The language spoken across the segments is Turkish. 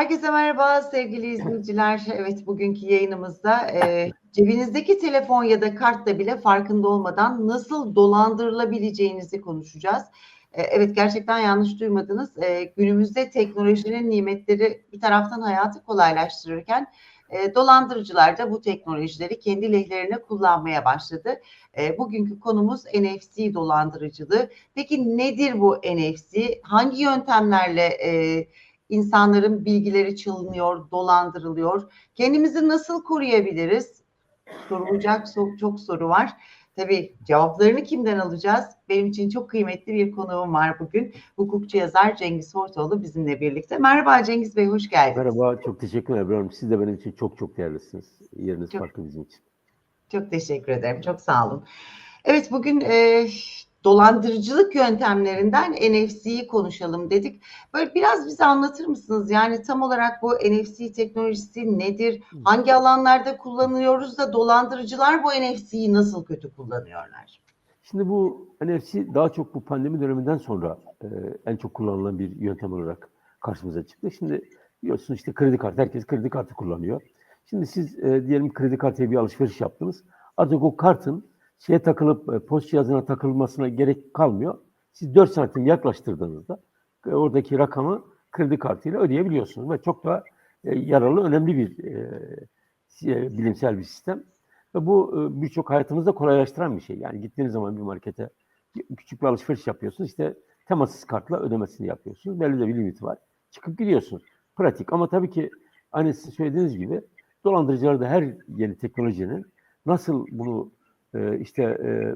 Herkese merhaba sevgili izleyiciler. Evet bugünkü yayınımızda e, cebinizdeki telefon ya da kartla bile farkında olmadan nasıl dolandırılabileceğinizi konuşacağız. E, evet gerçekten yanlış duymadınız. E, günümüzde teknolojinin nimetleri bir taraftan hayatı kolaylaştırırken e, dolandırıcılar da bu teknolojileri kendi lehlerine kullanmaya başladı. E, bugünkü konumuz NFC dolandırıcılığı. Peki nedir bu NFC? Hangi yöntemlerle e, insanların bilgileri çalınıyor, dolandırılıyor? Kendimizi nasıl koruyabiliriz? Sorulacak çok, çok soru var. Tabii cevaplarını kimden alacağız? Benim için çok kıymetli bir konuğum var bugün. Hukukçu yazar Cengiz Hortoğlu bizimle birlikte. Merhaba Cengiz Bey, hoş geldiniz. Merhaba, çok teşekkür ederim. Siz de benim için çok çok değerlisiniz. Yeriniz Çok- farklı bizim için. Çok teşekkür ederim. Çok sağ olun. Evet bugün e, dolandırıcılık yöntemlerinden NFC'yi konuşalım dedik. Böyle biraz bize anlatır mısınız? Yani tam olarak bu NFC teknolojisi nedir? Hangi alanlarda kullanıyoruz da dolandırıcılar bu NFC'yi nasıl kötü kullanıyorlar? Şimdi bu NFC daha çok bu pandemi döneminden sonra e, en çok kullanılan bir yöntem olarak karşımıza çıktı. Şimdi biliyorsunuz işte kredi kartı, herkes kredi kartı kullanıyor. Şimdi siz e, diyelim kredi kartıya bir alışveriş yaptınız. Artık o kartın şeye takılıp e, post cihazına takılmasına gerek kalmıyor. Siz 4 santim yaklaştırdığınızda e, oradaki rakamı kredi kartıyla ödeyebiliyorsunuz ve çok da e, yararlı, önemli bir bilimsel bir sistem. Ve bu birçok hayatımızda kolaylaştıran bir şey. Yani gittiğiniz zaman bir markete küçük bir alışveriş yapıyorsunuz. İşte temassız kartla ödemesini yapıyorsunuz. Belli de bir limiti var. Çıkıp gidiyorsunuz. Pratik ama tabii ki aynı sizin söylediğiniz gibi dolandırıcılar da her yeni teknolojinin nasıl bunu e, işte e,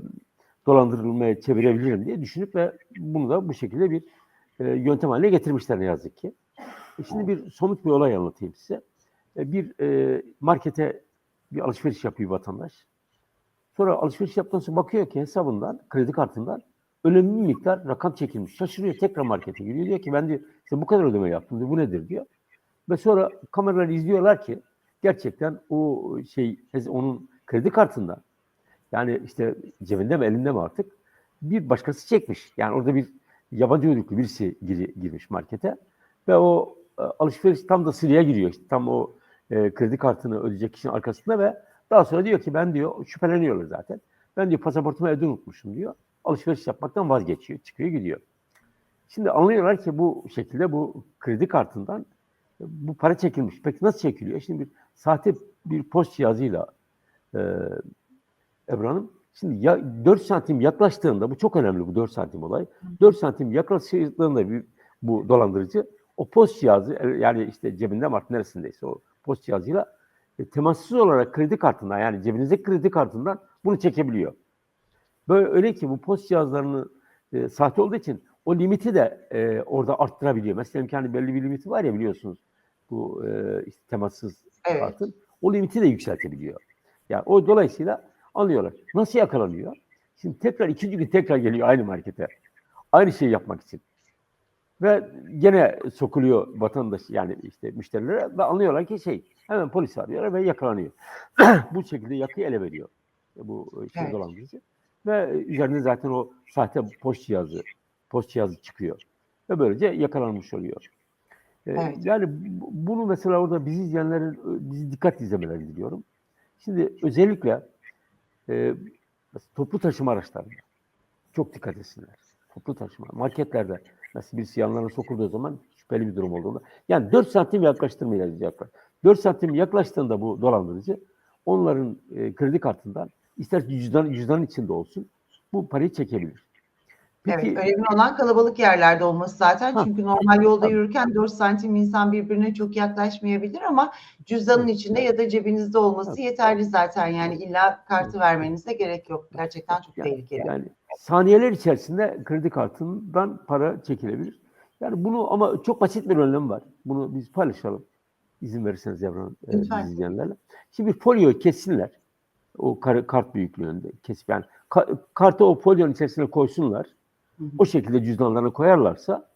dolandırılmaya çevirebilirim diye düşünüp ve bunu da bu şekilde bir e, yöntem haline getirmişler ne yazık ki. E, şimdi bir somut bir olay anlatayım size. E, bir e, markete bir alışveriş yapıyor vatandaş. Sonra alışveriş yaptıktan sonra bakıyor ki hesabından, kredi kartından önemli bir miktar rakam çekilmiş. Şaşırıyor tekrar markete giriyor. Diyor ki ben diyor işte bu kadar ödeme yaptım diyor. Bu nedir diyor. Ve sonra kameralar izliyorlar ki gerçekten o şey onun kredi kartından yani işte cebinde mi elinde mi artık bir başkası çekmiş. Yani orada bir yabancı uyruklu birisi gir, girmiş markete ve o e, alışveriş tam da sıraya giriyor. İşte tam o e, kredi kartını ödeyecek kişinin arkasında ve daha sonra diyor ki ben diyor şüpheleniyorlar zaten. Ben diyor pasaportumu evde unutmuşum diyor. Alışveriş yapmaktan vazgeçiyor. Çıkıyor gidiyor. Şimdi anlıyorlar ki bu şekilde bu kredi kartından e, bu para çekilmiş. Peki nasıl çekiliyor? Şimdi bir sahte bir post cihazıyla e, Ebru Hanım, şimdi ya 4 santim yaklaştığında, bu çok önemli bu 4 santim olay. 4 santim yaklaştığında bir, bu dolandırıcı o post cihazı e, yani işte cebinde artık neresindeyse o post cihazıyla e, temassız olarak kredi kartından yani cebinizdeki kredi kartından bunu çekebiliyor. Böyle öyle ki bu post cihazlarını e, sahte olduğu için o limiti de e, orada arttırabiliyor. Mesela kendi belli bir limiti var ya biliyorsunuz bu e, işte temassız Evet. kartın. O limiti de yükseltebiliyor. Yani o dolayısıyla alıyorlar. Nasıl yakalanıyor? Şimdi tekrar ikinci gün tekrar geliyor aynı markete. Aynı şeyi yapmak için. Ve gene sokuluyor vatandaş yani işte müşterilere ve anlıyorlar ki şey hemen polis arıyorlar ve yakalanıyor. bu şekilde yakıyı ele veriyor bu şey Evet. dolandırıcı. Ve üzerinde zaten o sahte post cihazı post cihazı çıkıyor. Ve böylece yakalanmış oluyor. Ee, Evet. Yani bu- bunu mesela orada bizi izleyenlerin e, bizi dikkat izlemelerini diliyorum. Şimdi özellikle e, toplu taşıma araçlarında çok dikkat etsinler. Toplu taşıma, marketlerde mesela birisi yanlarına sokulduğu zaman şüpheli bir durum olduğunda. Yani 4 santim yaklaştırmayla diyecekler. 4 santim yaklaştığında bu dolandırıcı onların e, kredi kartından ister cüzdan, cüzdanın içinde olsun bu parayı çekebilir. Evet, önemli olan kalabalık yerlerde olması zaten. Ha, Çünkü normal yolda yürürken 4 santim insan birbirine çok yaklaşmayabilir ama cüzdanın içinde ya da cebinizde olması yeterli zaten. Yani illa kartı vermenize gerek yok. Gerçekten çok Yani- tehlikeli. Yani saniyeler içerisinde kredi kartından para çekilebilir. Yani bunu ama çok basit bir önlem var. Bunu biz paylaşalım. İzin verirseniz Yavrum e, izleyenlerle. Şimdi bir folyo kessinler. O kar- kart büyüklüğünde kesip yani ka- kartı o folyonun içerisine koysunlar. Hı hı. O şekilde cüzdanlarına koyarlarsa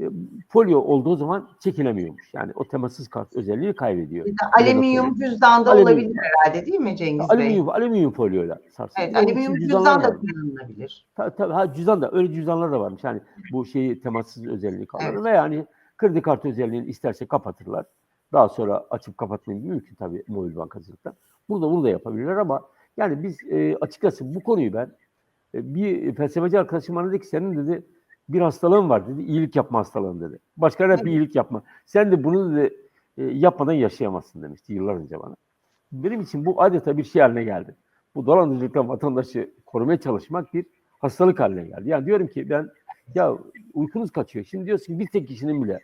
e, folyo olduğu zaman çekilemiyormuş. Yani o temassız kart özelliğini kaybediyor. Bir de alüminyum cüzdan da Alüminyum. olabilir herhalde değil mi Cengiz Bey? Alüminyum, alüminyum folyoyla sarsın. Evet, alüminyum cüzdan da kullanılabilir. Tabii tabii ha cüzdan da öyle cüzdanlar da varmış. Yani bu şeyi temassız özelliği kalan Evet. ve yani Kredi kartı özelliğini isterse kapatırlar. Daha sonra açıp kapatmayı mümkün tabii mobil bankacılıkta. Burada bunu da yapabilirler ama yani biz e, açıkçası bu konuyu ben bir felsefeci arkadaşım bana dedi ki senin dedi bir hastalığın var dedi. iyilik yapma hastalığın dedi. Başkalarına hep Evet. iyilik yapma. Sen de bunu dedi e, yapmadan yaşayamazsın demişti yıllar önce bana. Benim için bu adeta bir şey haline geldi. Bu dolandırıcılıktan vatandaşı korumaya çalışmak bir hastalık haline geldi. Yani diyorum ki ben ya uykunuz kaçıyor. Şimdi diyorsun ki bir tek kişinin bile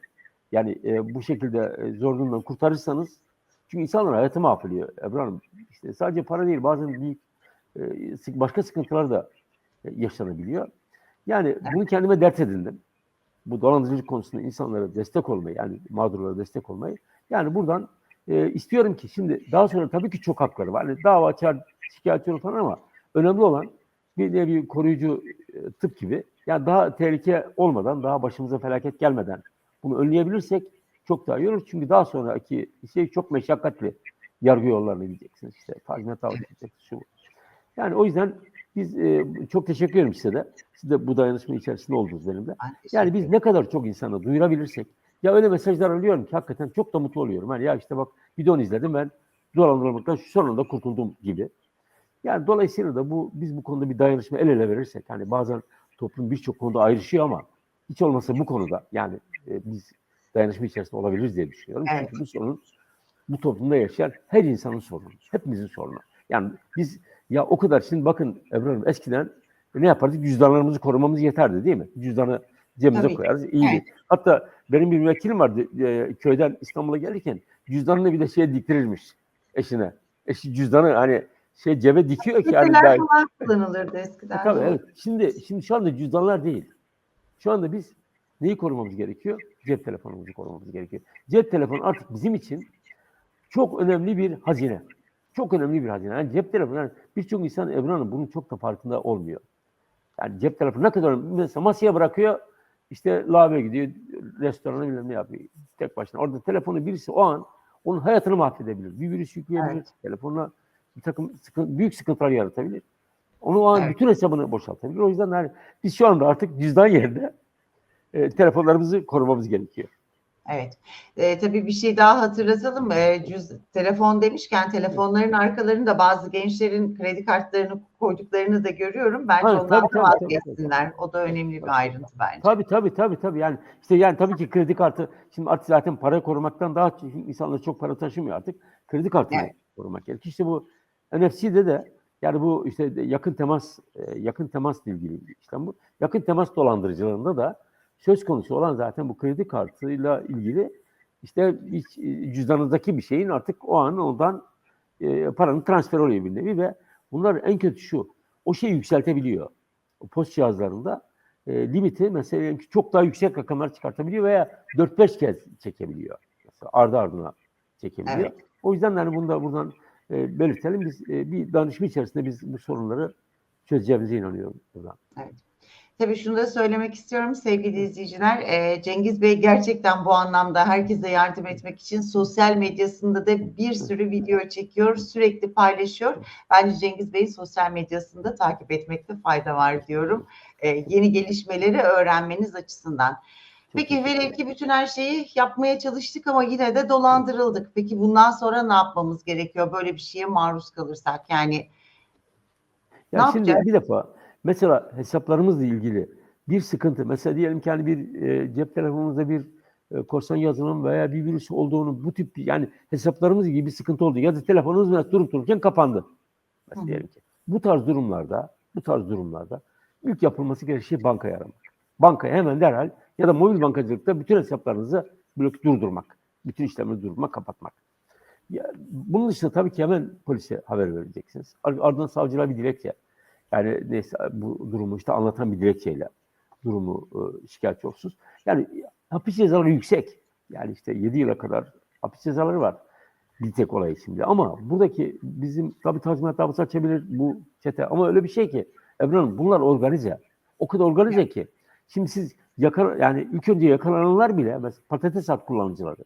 yani e, bu şekilde e, zor durumdan kurtarırsanız çünkü insanlar hayatı mahvediyor. Ebru Hanım işte sadece para değil bazen büyük e, başka sıkıntılar da e, yaşanabiliyor. Yani bunu kendime dert edindim. Bu dolandırıcılık konusunda insanlara destek olmayı yani mağdurlara destek olmayı. Yani buradan e, istiyorum ki şimdi daha sonra tabii ki çok hakları var. Hani dava açar, şikayetçi olur falan ama önemli olan bir nevi koruyucu e, tıp gibi yani daha tehlike olmadan, daha başımıza felaket gelmeden bunu önleyebilirsek çok daha iyi olur. Çünkü daha sonraki şey çok meşakkatli yargı yollarına gideceksiniz. İşte tazminat alacaksınız. Şu. Yani o yüzden biz e, çok teşekkür ederim size de. Siz de bu dayanışma içerisinde oldunuz benimle. Ben Yani biz ne kadar çok insana duyurabilirsek ya öyle mesajlar alıyorum ki hakikaten çok da mutlu oluyorum. Hani ya işte bak videonu izledim ben dolandırılmaktan şu sonunda kurtuldum gibi. Yani dolayısıyla da bu biz bu konuda bir dayanışma el ele verirsek hani bazen toplum birçok konuda ayrışıyor ama hiç olmazsa bu konuda yani e, biz dayanışma içerisinde olabiliriz diye düşünüyorum. Evet. Çünkü bu sorun bu toplumda yaşayan her insanın sorunu. Hepimizin sorunu. Yani biz ya o kadar şimdi bakın Ebru Hanım eskiden ne yapardık? Cüzdanlarımızı korumamız yeterdi değil mi? Cüzdanı cebimize Tabii koyarız. iyiydi. Evet. Hatta benim bir müvekkilim vardı e, köyden İstanbul'a gelirken cüzdanını bir de şeye diktirirmiş eşine. Eşi cüzdanı hani şey cebe dikiyor ki hani daha- kullanılırdı eskiden. E, Tabii evet. Şimdi şimdi şu anda cüzdanlar değil. Şu anda biz neyi korumamız gerekiyor? Cep telefonumuzu korumamız gerekiyor. Cep telefonu artık bizim için çok önemli bir hazine. Çok önemli bir hazine. Yani cep telefonu yani birçok insan Ebru Hanım bunun çok da farkında olmuyor. Yani cep telefonu ne kadar. Mesela masaya bırakıyor işte lavaboya gidiyor, restorana bilmem ne yapıyor. Tek başına. Orada telefonu birisi o an onun hayatını mahvedebilir. Bir virüs yükleyebilir. Evet. Telefonla bir takım sıkı- büyük sıkıntılar yaratabilir. Onu o an Evet. bütün hesabını boşaltabilir. O yüzden yani biz şu anda artık cüzdan yerine e, telefonlarımızı korumamız gerekiyor. Evet. Ee, tabii bir şey daha hatırlatalım. Ee, cüz, telefon demişken telefonların arkalarında bazı gençlerin kredi kartlarını koyduklarını da görüyorum. Bence Ha, ondan tabii, da tabii. vazgeçsinler. O da önemli bir ayrıntı bence. Tabii tabii tabii tabii yani işte yani tabii ki kredi kartı şimdi artık zaten para korumaktan daha insanlar çok para taşımıyor artık. Kredi kartını Evet. korumak gerekiyor. İşte bu NFC'de de yani bu işte yakın temas e, yakın temasla ilgili bu. Yakın temas dolandırıcılığında da söz konusu olan zaten bu kredi kartıyla ilgili işte hiç, e, cüzdanınızdaki bir şeyin artık o an ondan e, paranın transfer oluyor bir nevi ve bunlar en kötü şu o şeyi yükseltebiliyor. O post cihazlarında e, limiti mesela çok daha yüksek rakamlar çıkartabiliyor veya 4-5 kez çekebiliyor. Mesela ardı ardına çekebiliyor. Evet. O yüzden yani bunu da buradan e, belirtelim. Biz e, bir danışma içerisinde biz bu sorunları çözeceğimize inanıyorum. Buradan. Tabii şunu da söylemek istiyorum sevgili izleyiciler. Ee, Cengiz Bey gerçekten bu anlamda herkese yardım etmek için sosyal medyasında da bir sürü video çekiyor, sürekli paylaşıyor. Bence Cengiz Bey'i sosyal medyasında takip etmekte fayda var diyorum. Ee, yeni gelişmeleri öğrenmeniz açısından. Peki velev ki bütün her şeyi yapmaya çalıştık ama yine de dolandırıldık. Peki bundan sonra ne yapmamız gerekiyor böyle bir şeye maruz kalırsak? Yani Ya Ne şimdi yapacağız? bir defa mesela hesaplarımızla ilgili bir sıkıntı mesela diyelim ki hani bir e, cep telefonumuzda bir e, korsan yazılım veya bir virüs olduğunu bu tip yani hesaplarımız gibi bir sıkıntı oldu ya da telefonumuz durup dururken kapandı. Mesela Hı diyelim ki. Bu tarz durumlarda bu tarz durumlarda ilk yapılması gereken şey bankaya aramak. Bankaya hemen derhal ya da mobil bankacılıkta bütün hesaplarınızı blok durdurmak. Bütün işlemleri durdurmak, kapatmak. Ya, bunun dışında tabii ki hemen polise haber vereceksiniz. Ar- Ardından savcılığa bir dilekçe. Yani neyse bu durumu işte anlatan bir dilekçeyle durumu e, şikayetçi olsunuz. Yani hapis cezaları yüksek. Yani işte 7 yıla kadar hapis cezaları var. Bir tek olay şimdi. Ama buradaki bizim tabii tazminat davası açabilir bu çete. Ama öyle bir şey ki Ebru Hanım bunlar organize. O kadar organize ki. Şimdi siz yakala, yani ilk önce yakalananlar bile mesela patates at kullanıcıları.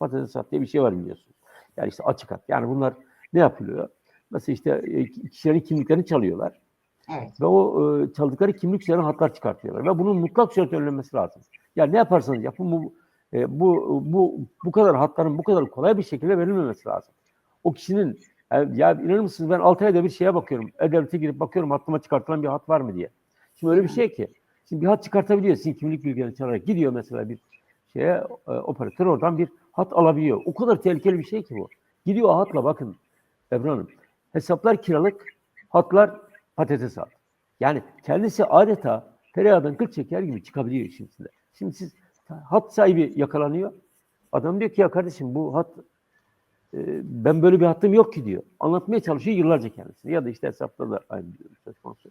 Patates at diye bir şey var biliyorsunuz. Yani işte açık at. Yani bunlar ne yapılıyor? Mesela işte e, kişilerin kimliklerini çalıyorlar. Evet. Ve o e, çaldıkları kimlik üzerine hatlar çıkartıyorlar. Ve bunun mutlak surette önlenmesi lazım. Yani ne yaparsanız yapın bu E, bu bu bu kadar hatların bu kadar kolay bir şekilde verilmemesi lazım. O kişinin e, ya inanır mısınız ben 6 ayda bir şeye bakıyorum. E-Devlet'e girip bakıyorum hattıma çıkartılan bir hat var mı diye. Şimdi öyle bir şey ki. Şimdi bir hat çıkartabiliyor. Sizin kimlik bilgilerini çalarak gidiyor mesela bir şeye e, operatör oradan bir hat alabiliyor. O kadar tehlikeli bir şey ki bu. Gidiyor hatla bakın Ebru Hanım. Hesaplar kiralık, hatlar patates hat. Yani kendisi adeta tereyağdan kıl çeker gibi çıkabiliyor işin içinde. Şimdi siz hat sahibi yakalanıyor. Adam diyor ki ya kardeşim bu hat e, ben böyle bir hattım yok ki diyor. Anlatmaya çalışıyor yıllarca kendisine. Ya da işte hesapta da aynı konusu.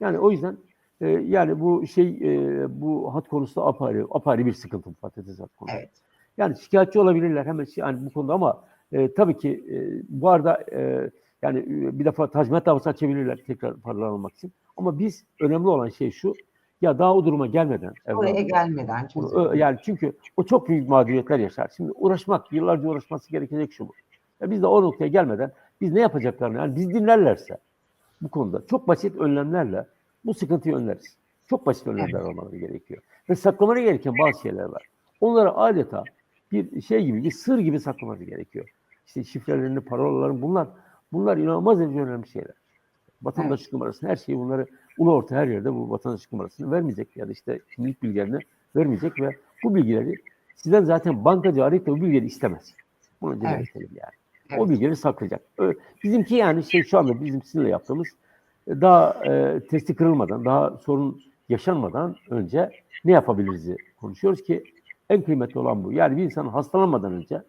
Yani o yüzden e, yani bu şey e, bu hat konusu da apayrı, apayrı bir sıkıntı bu patates hat konusu. Evet. Yani şikayetçi olabilirler hemen şey- yani bu konuda ama e, tabii ki e, bu arada e, yani e, bir defa tazminat davası açabilirler tekrar paralar almak için. Ama biz önemli olan şey şu ya daha o duruma gelmeden Oraya evladım, gelmeden bunu yani çünkü o çok büyük mağduriyetler yaşar. Şimdi uğraşmak, yıllarca uğraşması gerekecek şu bu. Ya biz de o noktaya gelmeden biz ne yapacaklarını yani biz dinlerlerse bu konuda çok basit önlemlerle bu sıkıntıyı önleriz. Çok basit önlemler almaları gerekiyor. Ve saklamaları gereken bazı şeyler var. Onları adeta bir şey gibi, bir sır gibi saklaması gerekiyor. İşte şifrelerini, parolalarını bunlar bunlar inanılmaz derece önemli şeyler. Vatandaşlık numarasını, her şeyi bunları ulu orta her yerde bu vatandaşlık numarasını vermeyecek ya da işte kimlik bilgilerini vermeyecek ve bu bilgileri sizden zaten bankacı arayıp da bu bilgileri istemez. Bunu önce Evet. yani. Evet. O bilgileri saklayacak. Bizimki yani şey şu anda bizim sizinle yaptığımız e, daha e, testi kırılmadan, daha sorun yaşanmadan önce ne yapabiliriz konuşuyoruz ki en kıymetli olan bu. Yani bir insan hastalanmadan önce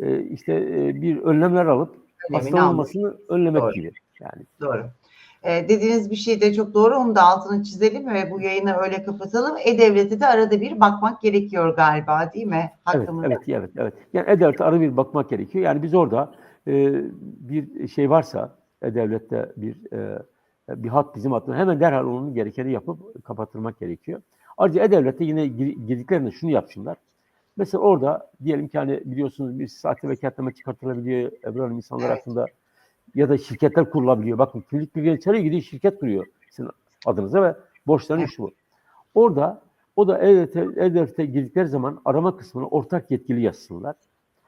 e, işte e, bir önlemler alıp Önemini hastalanmasını önlemek Doğru. gibi. Yani Doğru. Ee, dediğiniz bir şey de çok doğru. Onu da altını çizelim ve bu yayını öyle kapatalım. E-Devlet'e de arada bir bakmak gerekiyor galiba değil mi? Evet, Hakkımızda. evet, evet, evet. Yani E-Devlet'e ara bir bakmak gerekiyor. Yani biz orada e, bir şey varsa E-Devlet'te bir e, bir hat bizim hattımız hemen derhal onun gerekeni yapıp kapattırmak gerekiyor. Ayrıca E-Devlet'te yine gir- girdiklerinde şunu yapsınlar. Mesela orada diyelim ki hani biliyorsunuz bir sahte vekaletleme çıkartılabiliyor Ebru Hanım insanlar Evet. hakkında ya da şirketler kurulabiliyor. Bakın kimlik bilgileri çalıyor gidiyor şirket kuruyor sizin adınıza ve borçlarını şu bu. Orada o da E-Devlet'e girdikleri zaman arama kısmına ortak yetkili yazsınlar.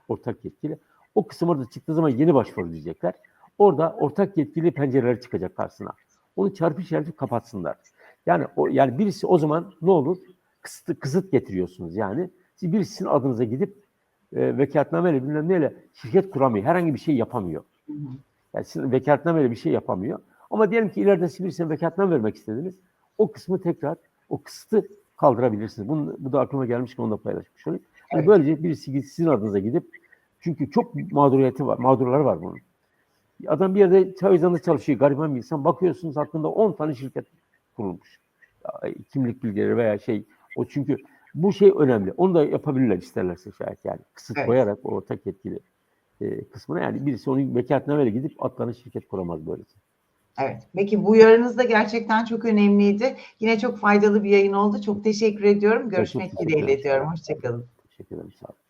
Ortak yetkili. O kısım orada çıktığı zaman yeni başvuru diyecekler. Orada ortak yetkili pencereler çıkacak karşısına. Onu çarpı işareti kapatsınlar. Yani o yani birisi o zaman ne olur? Kısıt, kısıt getiriyorsunuz yani. Siz birisinin adınıza gidip e, vekaletnameyle bilmem neyle şirket kuramıyor. Herhangi bir şey yapamıyor. Yani sizin vekaletnameyle bir şey yapamıyor. Ama diyelim ki ileride siz birisine vekaletname vermek istediniz. O kısmı tekrar, o kısıtı kaldırabilirsiniz. Bunu, bu da aklıma gelmişken onu da paylaşmış olayım. Yani Evet. böylece birisi sizin adınıza gidip çünkü çok mağduriyeti var, mağdurları var bunun. Adam bir yerde Çayızan'da çalışıyor, gariban bir insan. Bakıyorsunuz hakkında 10 tane şirket kurulmuş. Ya, Kimlik bilgileri veya şey. O çünkü bu şey önemli. Onu da yapabilirler isterlerse şayet yani. Kısıt Evet. koyarak o ortak yetkili e, kısmına yani birisi onun vekaletnameyle gidip atlarına şirket kuramaz böylece. Evet. Peki bu uyarınız da gerçekten çok önemliydi. Yine çok faydalı bir yayın oldu. Çok teşekkür ediyorum. Görüşmek dileğiyle diyorum. Hoşçakalın. Teşekkür ederim. Sağ olun.